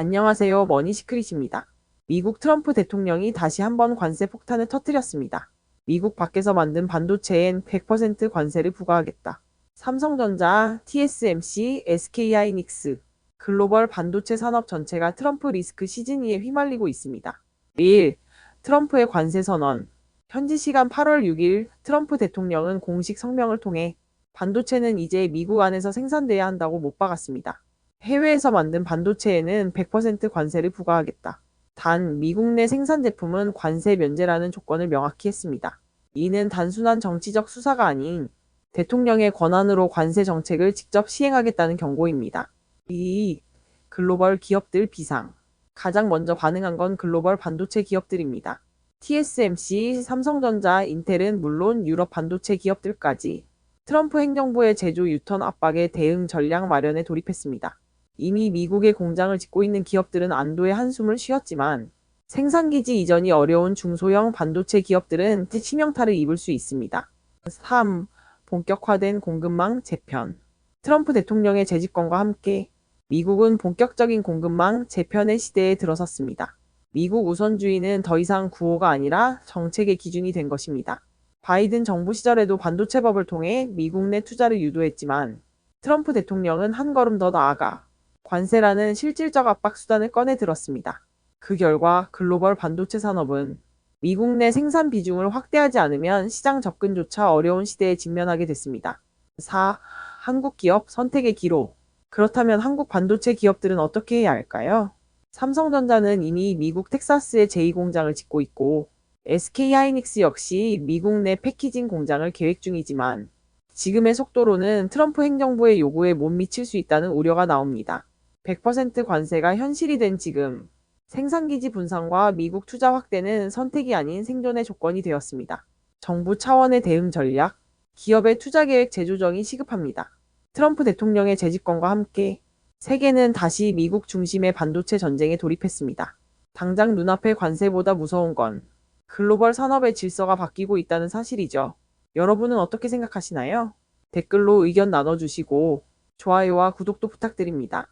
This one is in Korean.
안녕하세요. 머니시크릿입니다. 미국 트럼프 대통령이 다시 한번 관세 폭탄을 터뜨렸습니다. 미국 밖에서 만든 반도체엔 100% 관세를 부과하겠다. 삼성전자, TSMC, SK하이닉스, 글로벌 반도체 산업 전체가 트럼프 리스크 시즌2에 휘말리고 있습니다. 1. 트럼프의 관세 선언. 현지 시간 8월 6일 트럼프 대통령은 공식 성명을 통해 반도체는 이제 미국 안에서 생산돼야 한다고 못 박았습니다. 해외에서 만든 반도체에는 100% 관세를 부과하겠다. 단, 미국 내 생산 제품은 관세 면제라는 조건을 명확히 했습니다. 이는 단순한 정치적 수사가 아닌 대통령의 권한으로 관세 정책을 직접 시행하겠다는 경고입니다. 2. 글로벌 기업들 비상. 가장 먼저 반응한 건 글로벌 반도체 기업들입니다. TSMC, 삼성전자, 인텔은 물론 유럽 반도체 기업들까지 트럼프 행정부의 제조 유턴 압박에 대응 전략 마련에 돌입했습니다. 이미 미국에 공장을 짓고 있는 기업들은 안도의 한숨을 쉬었지만 생산기지 이전이 어려운 중소형 반도체 기업들은 치명타를 입을 수 있습니다. 3. 본격화된 공급망 재편. 트럼프 대통령의 재집권과 함께 미국은 본격적인 공급망 재편의 시대에 들어섰습니다. 미국 우선주의는 더 이상 구호가 아니라 정책의 기준이 된 것입니다. 바이든 정부 시절에도 반도체법을 통해 미국 내 투자를 유도했지만 트럼프 대통령은 한 걸음 더 나아가 관세라는 실질적 압박 수단을 꺼내 들었습니다. 그 결과 글로벌 반도체 산업은 미국 내 생산 비중을 확대하지 않으면 시장 접근조차 어려운 시대에 직면하게 됐습니다. 4. 한국 기업 선택의 기로. 그렇다면 한국 반도체 기업들은 어떻게 해야 할까요? 삼성전자는 이미 미국 텍사스에 제2공장을 짓고 있고 SK하이닉스 역시 미국 내 패키징 공장을 계획 중이지만 지금의 속도로는 트럼프 행정부의 요구에 못 미칠 수 있다는 우려가 나옵니다. 100% 관세가 현실이 된 지금 생산기지 분산과 미국 투자 확대는 선택이 아닌 생존의 조건이 되었습니다. 정부 차원의 대응 전략, 기업의 투자 계획 재조정이 시급합니다. 트럼프 대통령의 재집권과 함께 세계는 다시 미국 중심의 반도체 전쟁에 돌입했습니다. 당장 눈앞의 관세보다 무서운 건 글로벌 산업의 질서가 바뀌고 있다는 사실이죠. 여러분은 어떻게 생각하시나요? 댓글로 의견 나눠주시고 좋아요와 구독도 부탁드립니다.